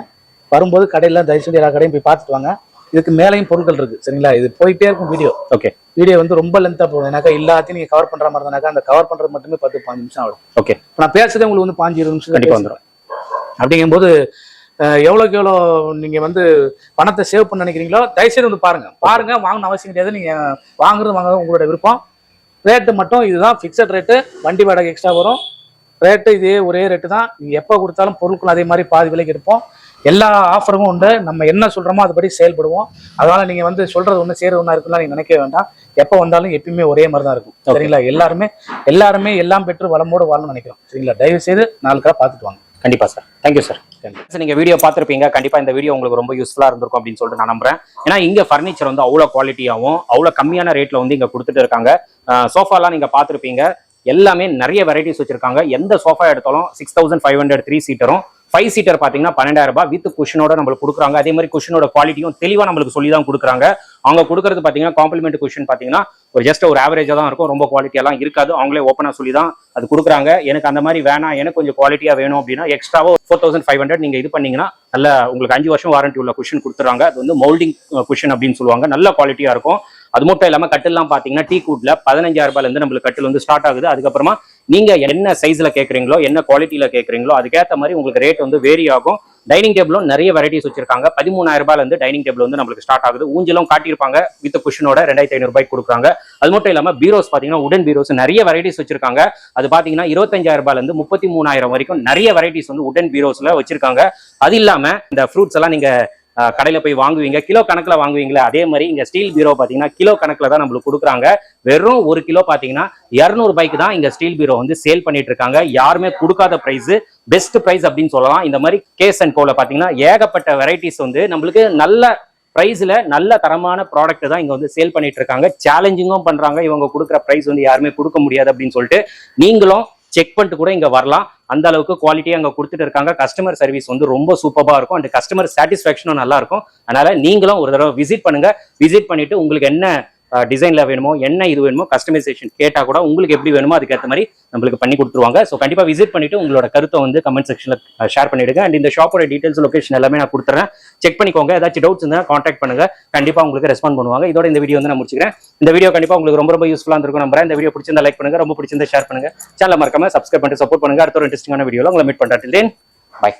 வரும்போது கடையில தயவு செய்து எல்லா கடையும் போய் பார்த்துட்டு வாங்க. இதுக்கு மேலேயும் பொருட்கள் இருக்கு. சரிங்களா? இது போயிட்டே இருக்கும் வீடியோ ஓகே வீடியோ வந்து ரொம்ப லென்த்தா போகும். ஏன்னாக்கா எல்லாத்தையும் நீங்க கவர் பண்ற மாதிரி இருந்தாக்கா அந்த கவர் பண்றது மட்டுமே பத்து பாஞ்சு நிமிஷம் ஆகும். ஓகே நான் பேசுறதே உங்களுக்கு வந்து பாஞ்சு இருபது நிமிஷம் கண்டிப்பா வந்துடும் அப்படிங்கும்போது அஹ், எவ்வளவுக்கு எவ்வளோ நீங்க வந்து பணத்தை சேவ் பண்ண நினைக்கிறீங்களோ தயவுசெய்து வந்து பாருங்க. பாருங்க வாங்கணும் அவசியம் கிடையாது. நீங்க வாங்குறது வாங்குறது உங்களோட விருப்பம். ரேட்டு மட்டும் இதுதான் ஃபிக்ஸட் ரேட்டு வண்டி வாடகை எக்ஸ்ட்ரா வரும். ரேட்டு இதே ஒரே ரேட்டு தான். நீங்க எப்போ கொடுத்தாலும் பொருட்கள் அதே மாதிரி பாதி விலைக்கு எடுப்போம். எல்லா ஆஃபரும் உண்டு. நம்ம என்ன சொல்றோமோ அதுபடி செயல்படுவோம். அதனால நீங்க வந்து சொல்றது ஒண்ணு செய்யறது ஒண்ணா இருக்குன்னா நீங்க நினைக்க வேண்டாம். எப்போ வந்தாலும் எப்பயுமே ஒரே மாதிரி தான் இருக்கும். சரிங்களா? எல்லாருமே எல்லாருமே எல்லாம் பெற்று வளமோடு வாழணும்னு நினைக்கிறோம். சரிங்களா? தயவு செய்து நாலு பார்த்துட்டு வாங்க. கண்டிப்பா சார் தேங்க்யூ சார் நீங்க வீடியோ பார்த்துருப்பீங்க. கண்டிப்பா இந்த வீடியோ உங்களுக்கு ரொம்ப யூஸ்ஃபுல்லா இருந்திருக்கும் அப்படின்னு சொல்லிட்டு நான் நம்புறேன். ஏன்னா இங்க ஃபர்னிச்சர் வந்து அவ்வளோ குவாலிட்டியாகவும் அவ்வளோ கம்மியான ரேட்ல வந்து இங்க கொடுத்துட்டு இருக்காங்க. சோஃபாலாம் நீங்க பார்த்துருப்பீங்க. எல்லாமே நிறைய வெரைட்டிஸ் வச்சிருக்காங்க. எந்த சோஃபா எடுத்தாலும் six thousand five hundred three சீட்டரும் five seater பாத்தீங்கன்னா பன்னெண்டாயிரம் ரூபாய் வித் குஷனோட நம்மளுக்கு கொடுக்குறாங்க. அதே மாதிரி குஷனோட குவாலிட்டியும் தெளிவா நம்மளுக்கு சொல்லி தான் கொடுக்குறாங்க. அவங்க கொடுக்குறது பாத்தீங்கன்னா காம்ப்ளிமெண்ட் குஷன் பாத்தீங்கன்னா ஒரு ஜஸ்ட் ஒரு ஆவரேஜா தான் இருக்கும். ரொம்ப குவாலிட்டியெல்லாம் இருக்காது. அவங்களே ஓப்பனாக சொல்லி தான் அது கொடுக்குறாங்க. எனக்கு அந்த மாதிரி வேணாம். எனக்கு கொஞ்சம் குவாலிட்டியா வேணும் அப்படின்னா எக்ஸ்ட்ராவோ ஃபோர் தௌசண்ட் ஃபைவ் ஹண்ட்ரட் நீங்கள் இது பண்ணீங்கன்னா நல்ல உங்களுக்கு அஞ்சு வருஷம் வாரண்டி உள்ள குஷன் கொடுத்துறாங்க அது வந்து மோல்டிங் குஷன் uh, அப்படின்னு சொல்லுவாங்க. நல்ல குவாலிட்டியா இருக்கும். அது மட்டும் இல்லாம கட்டில்லாம் பாத்தீங்கன்னா டீ கூட்ல பதினஞ்சாயிரம் ரூபாயில இருந்து நம்மளுக்கு கட்டில் வந்து ஸ்டார்ட் ஆகுது. அதுக்கப்புறமா நீங்க என்ன சைஸ்ல கேட்குறீங்களோ என்ன குவாலிட்டியில கேட்குறீங்களோ அதுக்கேற்ற மாதிரி உங்களுக்கு ரேட் வந்து வேரி ஆகும். டைனிங் டேபிளும் நிறைய வெரைட்டிஸ் வச்சிருக்காங்க. பதிமூணாயிரம் ரூபாயில இருந்து டைனிங் டேபிள் வந்து நம்மளுக்கு ஸ்டார்ட் ஆகுது. ஊஞ்சலும் காட்டியிருப்பாங்க. வித் குஷனோட ரெண்டாயிரத்தி ஐநூறு ரூபாய்க்கு கொடுக்குறாங்க. அது மட்டும் இல்லாம பீரோஸ் பாத்தீங்கன்னா உடன் பீரோஸ் நிறைய வெரைட்டிஸ் வச்சிருக்காங்க. அது பாத்தீங்கன்னா இருபத்தஞ்சாயிரம் ரூபாயில இருந்து முப்பத்தி மூணாயிரம் வரைக்கும் நிறைய வெரைட்டிஸ் வந்து உடன் பீரோஸ்ல வச்சிருக்காங்க. அது இல்லாம இந்த ஃப்ரூட்ஸ் எல்லாம் நீங்க கடையில் போய் வாங்குவீங்க கிலோ கணக்கில் வாங்குவீங்களே அதே மாதிரி இங்கே ஸ்டீல் பீரோ பார்த்தீங்கன்னா கிலோ கணக்கில் தான் நம்மளுக்கு கொடுக்குறாங்க. வெறும் ஒரு கிலோ பார்த்தீங்கன்னா இரநூறு ரூபாய்க்கு தான் இங்கே ஸ்டீல் பீரோ வந்து சேல் பண்ணிட்டு இருக்காங்க. யாருமே கொடுக்காத ப்ரைஸு பெஸ்ட் ப்ரைஸ் அப்படின்னு சொல்லலாம். இந்த மாதிரி கேஸ் அண்ட் கோவில் பார்த்தீங்கன்னா ஏகப்பட்ட வெரைட்டிஸ் வந்து நம்மளுக்கு நல்ல ப்ரைஸில் நல்ல தரமான ப்ராடக்ட் தான் இங்கே வந்து சேல் பண்ணிட்டு இருக்காங்க. சேலஞ்சிங்கும் பண்ணுறாங்க இவங்க கொடுக்குற ப்ரைஸ் வந்து யாருமே கொடுக்க முடியாது அப்படின்னு சொல்லிட்டு நீங்களும் செக் பண்ணிட்டு கூட இங்க வரலாம். அந்த அளவுக்கு குவாலிட்டியா அங்க கொடுத்துட்டு இருக்காங்க. கஸ்டமர் சர்வீஸ் வந்து ரொம்ப சூப்பராக இருக்கும். அண்ட் கஸ்டமர் சாட்டிஸ்ஃபேக்ஷனும் நல்லா இருக்கும். அதனால நீங்களும் ஒரு தடவை விசிட் பண்ணுங்க. விசிட் பண்ணிட்டு உங்களுக்கு என்ன டிசைனில் வேணுமோ என்ன இது வேணுமோ கஸ்டமைசேஷன் கேட்டால் கூட உங்களுக்கு எப்படி வேணுமோ அதுக்கேற்ற மாதிரி நம்மளுக்கு பண்ணி கொடுத்துருவாங்க. ஸோ கண்டிப்பாக விசிட் பண்ணிட்டு உங்களோட கருத்தை வந்து கமெண்ட் செக்ஷனில் ஷேர் பண்ணிடுங்க. அண்ட் இந்த ஷாப்போட டீட்டெயில்ஸ் லொகேஷன் எல்லாமே நான் கொடுத்துறேன். செக் பண்ணிக்கோங்க. ஏதாச்சும் டவுட்ஸ் இருந்தால் காண்டாக்ட் பண்ணுங்க. கண்டிப்பாக உங்களுக்கு ரெஸ்பாண்ட் பண்ணுவாங்க. இதோட இந்த வீடியோ வந்து நான் முடிச்சுக்கிறேன். இந்த வீடியோ கண்டிப்பாக உங்களுக்கு ரொம்ப ரொம்ப யூஸ்ஃபுல்லாக இருக்கும் நம்புறேன். இந்த வீடியோ பிடிச்சிருந்தா லைக் பண்ணுங்க. ரொம்ப பிடிச்சிருந்தா ஷேர் பண்ணுங்க. சேனல் மறக்காம சப்ஸ்கிரைப் பண்ணிட்டு சப்போர்ட் பண்ணுங்க. அடுத்த ஒரு இன்ட்ரெஸ்டிங்கான வீடியோவில் உங்களை மீட் பண்ணுறேன் பை